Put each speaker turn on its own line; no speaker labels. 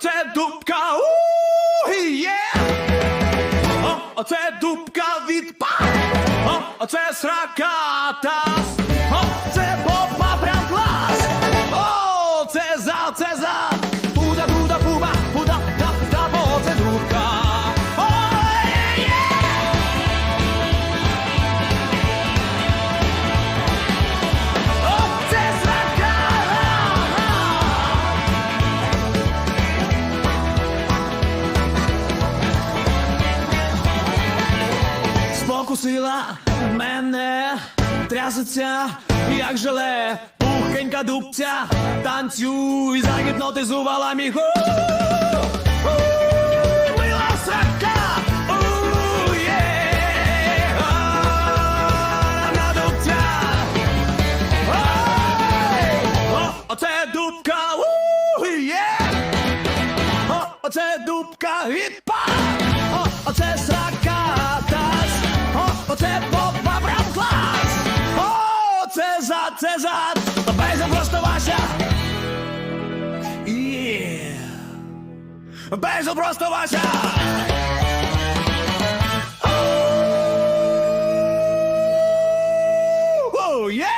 Оце дубка, є! Оце дубка відпад! О, оце сраката! оце це Спокусила мене, трясеться, як желе, пухенька дубця, танцюй, загіпнотизувала мій. У, Мила срака, на дубця. Оце дубка, оце дубка відпад! О, оце сракатас! назад, це зад, та бейза просто ваша. Yeah. Бейза просто ваша. Oh, yeah!